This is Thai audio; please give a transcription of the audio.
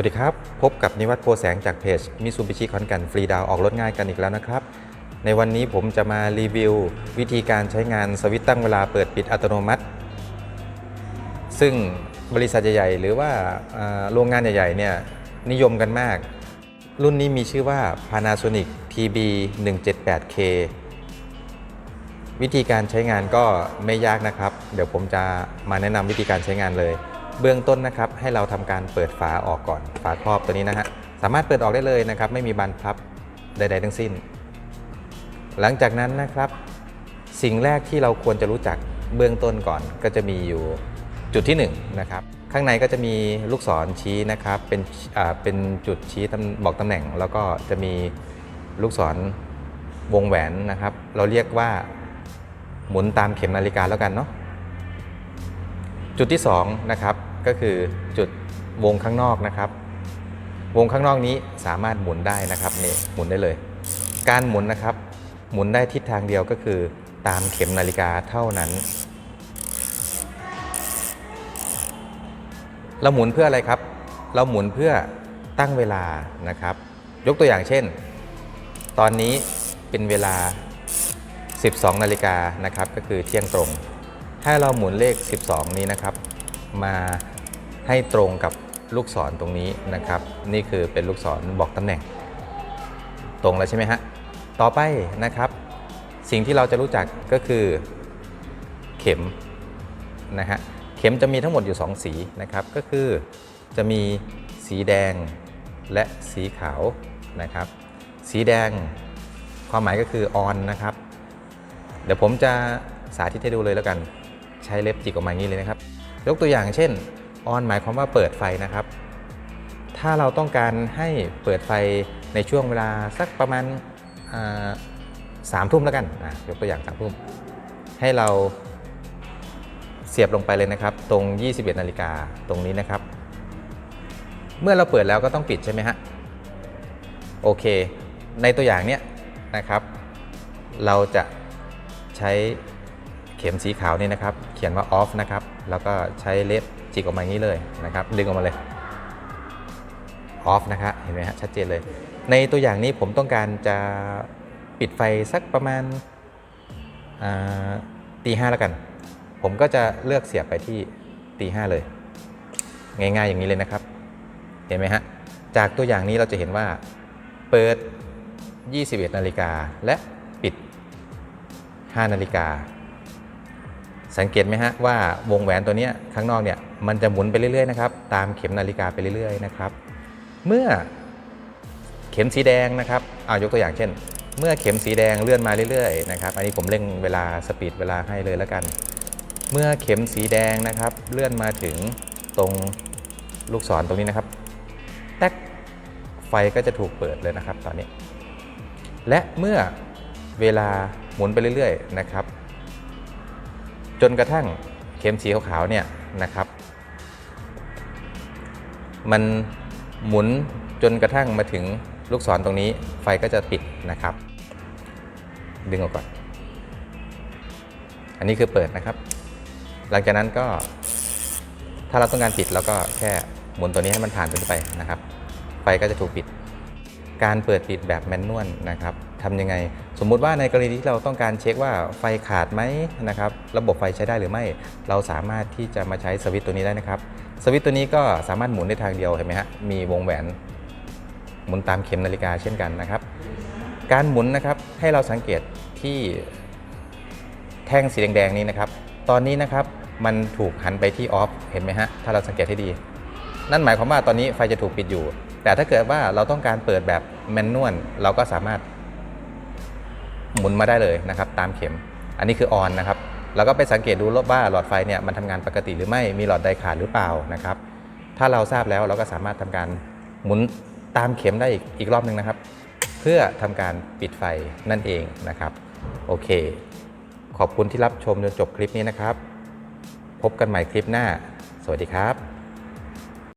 วัสดีครับ พบกับนิวัฒน์โพแสงจากเพจมิซูบิชิคอนกันฟรีดาวออกรถง่ายกันอีกแล้วนะครับ ในวันนี้ผมจะมารีวิว วิธีการใช้งานสวิตตั้งเวลาเปิดปิดอัตโนมัติ ซึ่งบริษัทใหญ่ๆ หรือว่าอ่าโรงงานใหญ่ๆเนี่ยนิยมกันมาก รุ่นนี้มีชื่อว่า Panasonic TB 178K วิธีการใช้งานก็ไม่ยากนะครับ เดี๋ยวผมจะมาแนะนำวิธีการใช้งานเลย เบื้องต้นนะครับให้เราทำการเปิดฝาออกก่อนฝาครอบตัวนี้นะฮะสามารถเปิดออกได้เลยนะครับ ไม่มีบานพับใด ๆ ทั้งสิ้น หลังจากนั้นนะครับ สิ่งแรกที่เราควรจะรู้จักเบื้องต้นก่อนก็จะมีอยู่จุดที่1นงนะครับข้างในก็จะมีลูกศรชี้นะครับเป็นอ่าเป็นจุดชี้บอกตำแหน่ง แล้วก็จะมีลูกศรวงแหวนนะครับ เราเรียกว่าหมุนตามเข็มนาฬิกาแล้วกันเนาะจุดที่2นะครับ ก็คือจุดวงข้างนอกนะครับ วงข้างนอกนี้สามารถหมุนได้นะครับนี่หมุนได้เลย การหมุนนะครับ หมุนได้ทิศทางเดียวก็คือตามเข็มนาฬิกาเท่านั้นเราหมุนเพื่ออะไรครับ เราหมุนเพื่อตั้งเวลานะครับ ยกตัวอย่างเช่น ตอนนี้เป็นเวลา 12 นาฬิกานะครับ ก็คือเที่ยงตรง ถ้าเราหมุนเลข 12 นี้นะครับ มา ให้ตรงกับลูกศรตรงนี้นะครับ นี่คือเป็นลูกศรบอกตำแหน่ง ตรงแล้วใช่ไหมฮะต่อไปนะครับ สิ่งที่เราจะรู้จักก็คือเข็มนะฮะเข็มจะมีทั้งหมดอยู่ 2 สีนะครับ ก็คือจะมีสีแดงและสีขาวนะครับ สีแดงความหมายก็คือออนนะครับ เดี๋ยวผมจะสาธิตให้ดูเลยแล้วกัน ใช้เล็บจิกออกมาอย่างนี้เลยนะครับ ยกตัวอย่างเช่น ออนหมายความว่าเปิดไฟนะครับ ถ้าเราต้องการให้เปิดไฟในช่วงเวลาสักประมาณสามทุ่มแล้วกันอะยกตัวอย่างสามทุ่มให้เราเสียบลงไปเลยนะครับ ตรง 21นาฬิกาตรงนี้นะครับ เมื่อเราเปิดแล้วก็ต้องปิดใช่ไหมฮะโอเค ในตัวอย่างเนี้ยนะครับ เราจะใช้เข็มสีขาวนี่นะครับ เขียนว่า off นะครับ แล้วก็ใช้เล็บ จิกออกมาอย่างนี้เลยนะครับดึงออกมาเลย off นะครับเห็นไหมฮะชัดเจนเลย ในตัวอย่างนี้ผมต้องการจะปิดไฟสักประมาณาตีห้าแล้วกัน ผมก็จะเลือกเสียบไปที่ตีห้าเลย ง่ายๆอย่างนี้เลยนะครับ เห็นไหมฮะจากตัวอย่างนี้เราจะเห็นว่าเปิด 21 นาฬิกาและปิด 5 นาฬิกา สังเกตไหมฮะว่าวงแหวนตัวนี้ข้างนอกเนี่ย มันจะหมุนไปเรื่อยๆนะครับตามเข็มนาฬิกาไปเรื่อยๆนะครับเมื่อเข็มสีแดงนะครับเอายกตัวอย่างเช่น เมื่อเข็มสีแดงเลื่อนมาเรื่อยๆนะครับอันนี้ผมเร่งเวลาสปีดเวลาให้เลยแล้วกัน เมื่อเข็มสีแดงนะครับ เลื่อนมาถึงตรงลูกศรตรงนี้นะครับแท็กไฟก็จะถูกเปิดเลยนะครับ ตอนนี้ และเมื่อเวลาหมุนไปเรื่อยๆนะครับ จนกระทั่งเข็มสีขาวๆเนี่ยนะครับ มันหมุนจนกระทั่งมาถึงลูกศรตรงนี้ ไฟก็จะปิดนะครับ ดึงออกก่อน อันนี้คือเปิดนะครับ หลังจากนั้นก็ถ้าเราต้องการปิดเราก็แค่หมุนตัวนี้ให้มันผ่านตัวนี้ไปนะครับ ไฟก็จะถูกปิด การเปิดปิดแบบแมนนวลนะครับทำยังไง สมมุติว่าในกรณีที่เราต้องการเช็คว่าไฟขาดไหมนะครับ ระบบไฟใช้ได้หรือไม่ เราสามารถที่จะมาใช้สวิตช์ตัวนี้ได้นะครับ สวิตตัวนี้ก็สามารถหมุนได้ทางเดียวเห็นไหมฮะ มีวงแหวนหมุนตามเข็มนาฬิกาเช่นกันนะครับ การหมุนนะครับให้เราสังเกตที่แท่งสีแดงๆนี้นะครับ ตอนนี้นะครับมันถูกหันไปที่ออฟเห็นไหมฮะ ถ้าเราสังเกตให้ดี นั่นหมายความว่าตอนนี้ไฟจะถูกปิดอยู่ แต่ถ้าเกิดว่าเราต้องการเปิดแบบแมนนวลเราก็สามารถหมุนมาได้เลยนะครับ ตามเข็ม อันนี้คือออนนะครับ เราก็ไปสังเกตดูว่าหลอดไฟเนี่ยมันทำงานปกติหรือไม่มีหลอดใดขาดหรือเปล่านะครับ ถ้าเราทราบแล้วเราก็สามารถทำการหมุนตามเข็มได้อีกอีกรอบหนึ่งนะครับ เพื่อทำการปิดไฟนั่นเองนะครับ โอเค ขอบคุณที่รับชมจนจบคลิปนี้นะครับ พบกันใหม่คลิปหน้า สวัสดีครับ